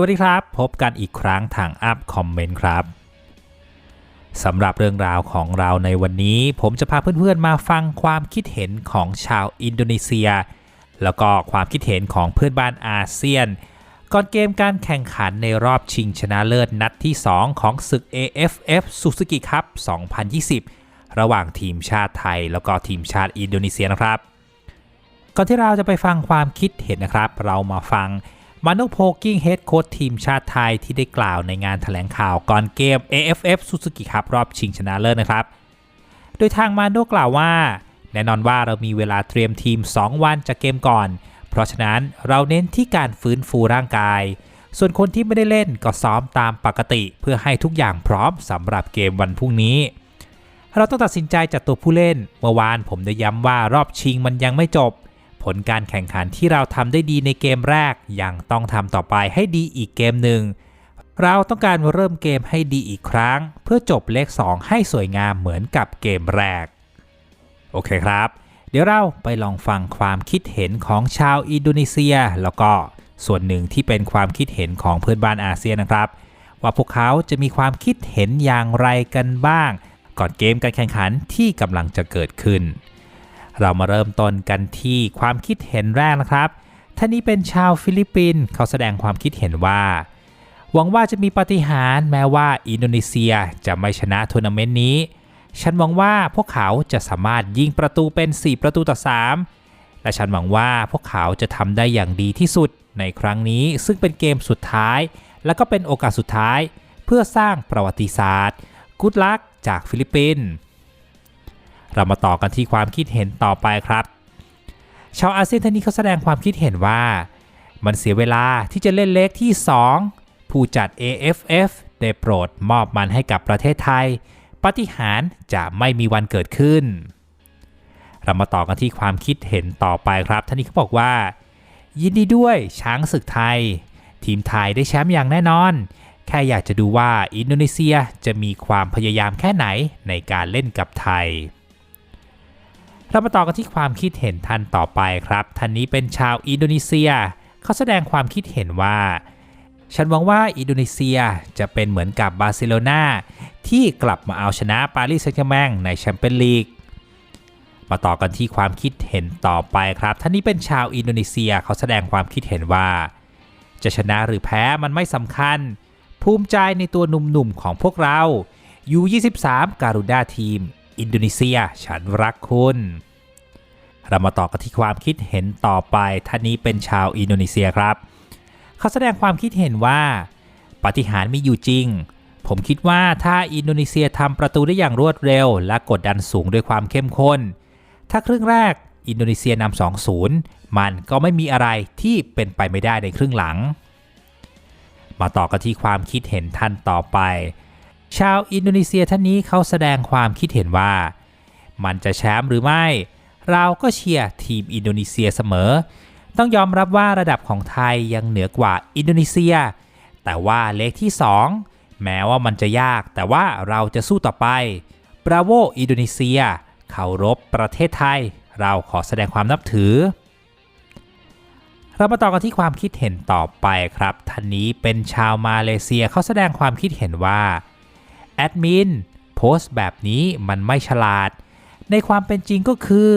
วัสดีครับ พบกันอีกครั้งทางอัพคอมเมนต์ครับสำหรับเรื่องราวของเราในวันนี้ ผมจะพาเพื่อนๆมาฟังความคิดเห็นของชาวอินโดนีเซีย แล้วก็ความคิดเห็นของเพื่อนบ้านอาเซียน ก่อนเกมการแข่งขันในรอบชิงชนะเลิศนัดที่ 2 ของศึก AFF Suzuki Cup 2020 ระหว่างทีมชาติไทย แล้วก็ทีมชาติอินโดนีเซียนะครับ ก่อนที่เราจะไปฟังความคิดเห็นนะครับ เรามาฟัง มานุโพกิ้งเฮดโค้ชทีมชาติไทยที่ได้กล่าวในงานถแถลงข่าวก่อนเกม AFF Suzuki Cup รอบชิงชนะเลิศนะครับ โดยทางมาโนกล่าวว่า แน่นอนว่าเรามีเวลาเตรียมทีม 2 วันจากเกมก่อน เพราะฉะนั้นเราเน้นที่การฟื้นฟูร่างกาย ส่วนคนที่ไม่ได้เล่นก็ซ้อมตามปกติ เพื่อให้ทุกอย่างพร้อมสำหรับเกมวันพรุ่งนี้ เราต้องตัดสินใจจากตัวผู้เล่น เมื่อวานผมได้ย้ำว่ารอบชิงมันยังไม่จบ ผลการแข่งขันที่เราทำได้ดีในเกมแรก ยังต้องทำต่อไปให้ดีอีกเกมหนึ่ง เราต้องการเริ่มเกมให้ดีอีกครั้ง เพื่อจบเลข 2 ให้สวยงามเหมือนกับเกมแรก โอเคครับ เดี๋ยวเราไปลองฟังความคิดเห็นของชาวอินโดนีเซีย แล้วก็ส่วนหนึ่งที่เป็นความคิดเห็นของเพื่อนบ้านอาเซียนนะครับ ว่าพวกเขาจะมีความคิดเห็นอย่างไรกันบ้าง ก่อนเกมการแข่งขันที่กำลังจะเกิดขึ้น เรามาเริ่มต้นกันที่ความคิดเห็นแรกนะครับท่านนี้เป็นชาวฟิลิปปินส์เขาแสดงความคิดเห็นว่า หวังว่าจะมีปาฏิหาริย์แม้ว่าอินโดนีเซียจะไม่ชนะทัวร์นาเมนต์นี้ ฉันหวังว่าพวกเขาจะสามารถยิงประตูเป็น 4 ประตูต่อ 3 และฉันหวังว่าพวกเขาจะทำได้อย่างดีที่สุดในครั้งนี้ซึ่งเป็นเกมสุดท้าย และก็เป็นโอกาสสุดท้าย เพื่อสร้างประวัติศาสตร์กุดลักจากฟิลิปปินส์ เรามาต่อกันที่ความคิดเห็นต่อไปครับ ชาวอาเซียนท่านนี้เขาแสดงความคิดเห็นว่า มันเสียเวลาที่จะเล่นเล็กที่ 2 ผู้จัด AFF ได้โปรดมอบมันให้กับประเทศไทยปาฏิหาริย์จะไม่มีวันเกิดขึ้น เรามาต่อกันที่ความคิดเห็นต่อไปครับ ท่านนี้เขาบอกว่า ยินดีด้วยช้างศึกไทย ทีมไทยได้แชมป์อย่างแน่นอนแค่อยากจะดูว่าอินโดนีเซียจะมีความพยายามแค่ไหนในการเล่นกับไทย เรามาต่อกันที่ความคิดเห็นท่านต่อไปครับท่านนี้เป็นชาวอินโดนีเซีย เขาแสดงความคิดเห็นว่า ฉันหวังว่าอินโดนีเซียจะเป็นเหมือนกับบาร์เซโลนาที่กลับมาเอาชนะปารีสแซงต์แชร์แมงในแชมเปี้ยนลีกมาต่อกันที่ความคิดเห็นต่อไปครับ ท่านนี้เป็นชาวอินโดนีเซียเขาแสดงความคิดเห็นว่า จะชนะหรือแพ้มันไม่สำคัญ ภูมิใจในตัวหนุ่มๆของพวกเรายู23การุด้าทีม อินโดนีเซีย ฉันรักคุณ เรามาต่อกันที่ความคิดเห็นต่อไปท่านนี้เป็นชาวอินโดนีเซียครับ เขาแสดงความคิดเห็นว่าปาฏิหาริย์มีอยู่จริง ผมคิดว่าถ้าอินโดนีเซียทำประตูได้อย่างรวดเร็ว และกดดันสูงด้วยความเข้มข้น ถ้าครึ่งแรกอินโดนีเซียนำ2-0 มันก็ไม่มีอะไรที่เป็นไปไม่ได้ในครึ่งหลัง มาต่อกันที่ความคิดเห็นท่านต่อไป ชาวอินโดนีเซียท่านนี้เขาแสดงความคิดเห็นว่า มันจะแชมป์หรือไม่ เราก็เชียร์ทีมอินโดนีเซียเสมอ ต้องยอมรับว่าระดับของไทยยังเหนือกว่าอินโดนีเซีย แต่ว่าเลขที่ 2 แม้ว่ามันจะยาก แต่ว่าเราจะสู้ต่อไปบราโวอินโดนีเซียเคารพประเทศไทย เราขอแสดงความนับถือ เรามาต่อกันที่ความคิดเห็นต่อไปครับท่านนี้เป็นชาวมาเลเซียเขาแสดงความคิดเห็นว่า แอดมินโพสต์แบบนี้มันไม่ฉลาด ในความเป็นจริงก็คือ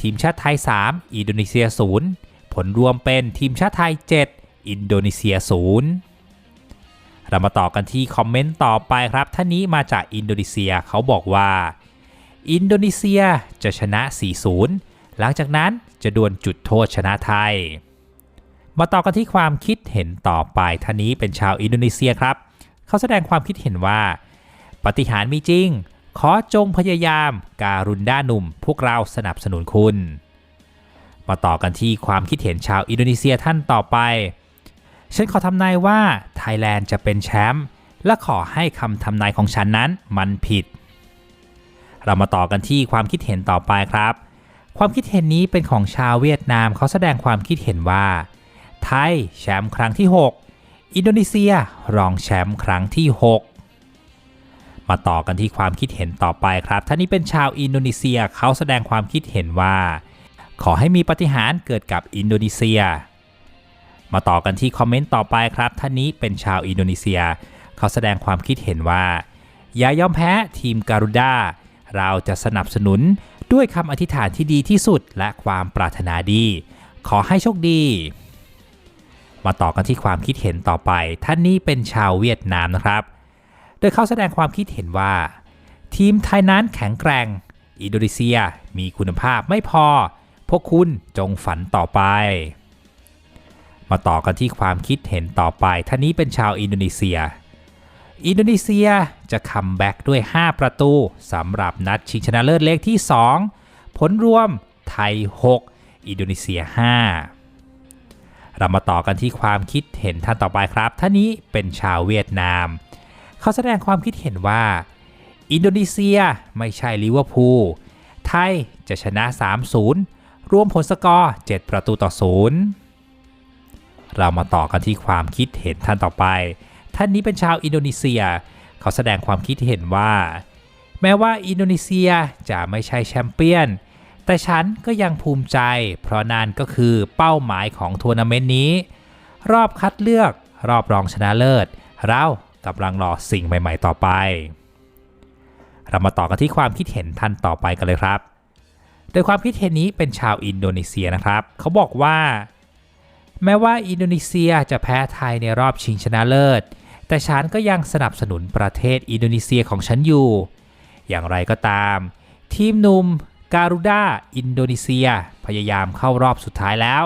ทีมชาติไทย 3 อินโดนีเซีย 0 ผลรวมเป็นทีมชาติไทย 7 อินโดนีเซีย 0 เรามาต่อกันที่คอมเมนต์ต่อไปครับ ท่านนี้มาจากอินโดนีเซียเขาบอกว่า อินโดนีเซียจะชนะ 4-0 หลังจากนั้นจะดวลจุดโทษชนะไทย มาต่อกันที่ความคิดเห็นต่อไปท่านนี้เป็นชาวอินโดนีเซียครับ เขาแสดงความคิดเห็นว่า ปฏิหาร์มีจริง ขอจงพยายาม การุณด้าหนุ่ม พวกเราสนับสนุนคุณ มาต่อกันที่ความคิดเห็นชาวอินโดนีเซียท่านต่อไป ฉันขอทำนายว่าไทยแลนด์จะเป็นแชมป์และขอให้คำทำนายของฉันนั้นมันผิด เรามาต่อกันที่ความคิดเห็นต่อไปครับ ความคิดเห็นนี้เป็นของชาวเวียดนามเขาแสดงความคิดเห็นว่า ไทยแชมป์ครั้งที่ 6 อินโดนีเซียรองแชมป์ครั้งที่ 6 มาต่อกันที่ความคิดเห็นต่อไปครับท่านนี้เป็นชาวอินโดนีเซียเขาแสดงความคิดเห็นว่า ขอให้มีปาฏิหารย์เกิดกับอินโดนีเซีย มาต่อกันที่คอมเมนต์ต่อไปครับท่านนี้เป็นชาวอินโดนีเซีย เขาแสดงความคิดเห็นว่า อย่ายอมแพ้ทีมการุด้าเราจะสนับสนุนด้วยคำอธิษฐานที่ดีที่สุดและความปรารถนาดี ขอให้โชคดี มาต่อกันที่ความคิดเห็นต่อไป ท่านนี้เป็นชาวเวียดนามนะครับ โดยเขาแสดงความคิดเห็นว่า ทีมไทยนั้นแข็งแกร่ง อินโดนีเซียมีคุณภาพไม่พอ พวกคุณจงฝันต่อไป มาต่อกันที่ความคิดเห็นต่อไปท่านนี้เป็นชาวอินโดนีเซีย อินโดนีเซียจะคัมแบ็กด้วย 5 ประตูสำหรับนัดชิงชนะเลิศเลขที่ 2 ผลรวมไทย 6 อินโดนีเซีย 5เรามาต่อกันที่ความคิดเห็นท่านต่อไปครับ ท่านนี้เป็นชาวเวียดนาม เขาแสดงความคิดเห็นว่า อินโดนีเซียไม่ใช่ลิเวอร์พูล ไทยจะชนะ 3-0 รวมผลสกอร์ 7 ประตูต่อ 0 เรามาต่อกันที่ความคิดเห็นท่านต่อไป ท่านนี้เป็นชาวอินโดนีเซีย เขาแสดงความคิดเห็นว่า แม้ว่าอินโดนีเซียจะไม่ใช่แชมเปี้ยน แต่ฉันก็ยังภูมิใจ เพราะนั่นก็คือเป้าหมายของทัวร์นาเมนต์นี้ รอบคัดเลือกรอบรองชนะเลิศเรา กำลังรอสิ่งใหม่ ๆ ต่อไป เรามาต่อกันที่ความคิดเห็นท่านต่อไปกันเลยครับ โดยความคิดเห็นนี้เป็นชาวอินโดนีเซียนะครับ เขาบอกว่า แม้ว่าอินโดนีเซียจะแพ้ไทยในรอบชิงชนะเลิศ แต่ฉันก็ยังสนับสนุนประเทศอินโดนีเซียของฉันอยู่ อย่างไรก็ตาม ทีมหนุ่มการุด้าอินโดนีเซีย พยายามเข้ารอบสุดท้ายแล้ว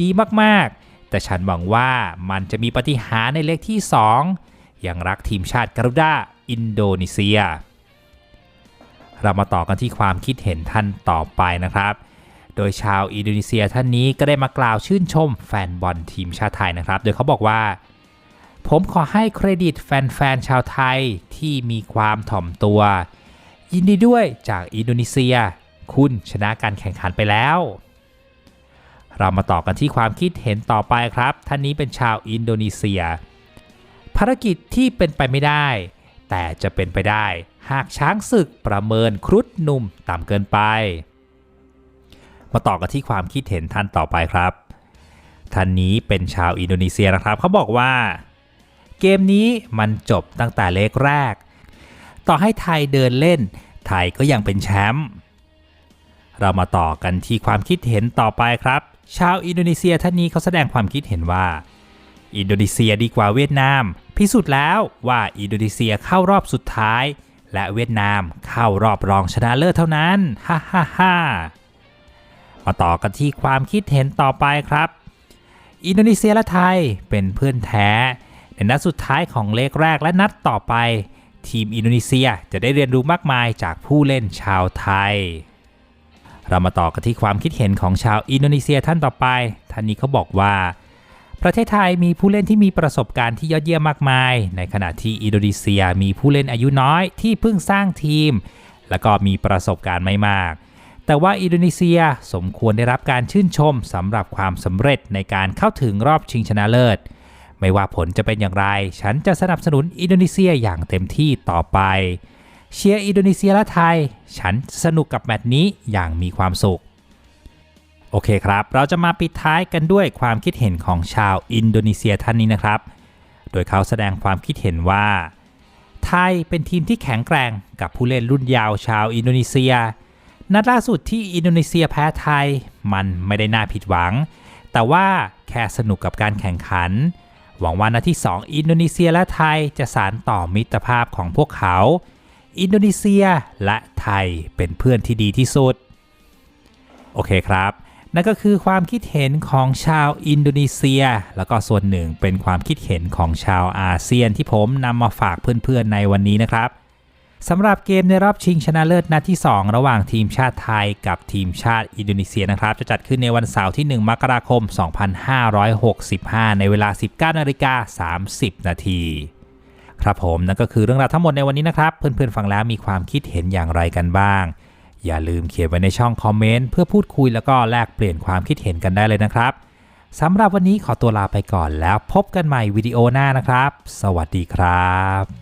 ดีมากๆ แต่ฉันหวังว่ามันจะมีปฏิหารย์ในเลขที่ 2 ยังรักทีมชาติการุด้าอินโดนีเซีย เรามาต่อกันที่ความคิดเห็นท่านต่อไปนะครับ โดยชาวอินโดนีเซียท่านนี้ก็ได้มากล่าวชื่นชมแฟนบอลทีมชาติไทยนะครับ โดยเขาบอกว่า ผมขอให้เครดิตแฟนๆชาวไทยที่มีความถ่อมตัว ยินดีด้วยจากอินโดนีเซีย คุณชนะการแข่งขันไปแล้วเรามาต่อกันที่ความคิดเห็นต่อไปครับ ท่านนี้เป็นชาวอินโดนีเซีย ภารกิจที่เป็นไปไม่ได้ แต่จะเป็นไปได้ หากช้างศึกประเมินครุฑหนุ่มต่ำเกินไป มาต่อกันที่ความคิดเห็นท่านต่อไปครับ ท่านนี้เป็นชาวอินโดนีเซียนะครับ เขาบอกว่า เกมนี้มันจบตั้งแต่เลกแรก ต่อให้ไทยเดินเล่น ไทยก็ยังเป็นแชมป์เรามาต่อกันที่ความคิดเห็นต่อไปครับ ชาวอินโดนีเซียท่านนี้เขาแสดงความคิดเห็นว่า อินโดนีเซียดีกว่าเวียดนาม พิสูจน์แล้วว่าอินโดนีเซียเข้ารอบสุดท้าย และเวียดนามเข้ารอบรองชนะเลิศเท่านั้น ฮ่าฮ่าฮ่ามาต่อกันที่ความคิดเห็นต่อไปครับ อินโดนีเซียและไทยเป็นเพื่อนแท้ ในนัดสุดท้ายของเลกแรกและนัดต่อไป ทีมอินโดนีเซียจะได้เรียนรู้มากมายจากผู้เล่นชาวไทย เรามาต่อกันที่ความคิดเห็นของชาวอินโดนีเซียท่านต่อไป ท่านนี้เขาบอกว่า ประเทศไทยมีผู้เล่นที่มีประสบการณ์ที่ยอดเยี่ยมมากมาย ในขณะที่อินโดนีเซียมีผู้เล่นอายุน้อยที่เพิ่งสร้างทีม และก็มีประสบการณ์ไม่มาก แต่ว่าอินโดนีเซียสมควรได้รับการชื่นชมสำหรับความสำเร็จในการเข้าถึงรอบชิงชนะเลิศ ไม่ว่าผลจะเป็นอย่างไร ฉันจะสนับสนุนอินโดนีเซียอย่างเต็มที่ต่อไป เชียร์อินโดนีเซียและไทย ฉันสนุกกับแมตช์นี้อย่างมีความสุข โอเคครับ เราจะมาปิดท้ายกันด้วยความคิดเห็นของชาวอินโดนีเซียท่านนี้นะครับ โดยเขาแสดงความคิดเห็นว่า ไทยเป็นทีมที่แข็งแกร่งกับผู้เล่นรุ่นยาวชาวอินโดนีเซีย นัดล่าสุดที่อินโดนีเซียแพ้ไทย มันไม่ได้น่าผิดหวัง แต่ว่าแค่สนุกกับการแข่งขัน หวังว่านัดที่ 2 อินโดนีเซียและไทยจะสานต่อมิตรภาพของพวกเขา อินโดนีเซียและไทยเป็นเพื่อนที่ดีที่สุด โอเคครับ นั่นก็คือความคิดเห็นของชาวอินโดนีเซีย แล้วก็ส่วนหนึ่งเป็นความคิดเห็นของชาวอาเซียนที่ผมนำมาฝากเพื่อนๆในวันนี้นะครับสำหรับเกมในรอบชิงชนะเลิศนัดที่ 2 ระหว่างทีมชาติไทยกับทีมชาติอินโดนีเซียนะครับ จะจัดขึ้นในวันเสาร์ที่ 1 มกราคม 2565 ในเวลา 19นาฬิกา30 นาทีครับผมนั่นก็คือเรื่องราวทั้งหมดในวันนี้นะครับ เพื่อนๆฟังแล้วมีความคิดเห็นอย่างไรกันบ้าง อย่าลืมเขียนไว้ในช่องคอมเมนต์เพื่อพูดคุยแล้วก็แลกเปลี่ยนความคิดเห็นกันได้เลยนะครับสำหรับวันนี้ขอตัวลาไปก่อนแล้วพบกันใหม่วิดีโอหน้านะครับ สวัสดีครับ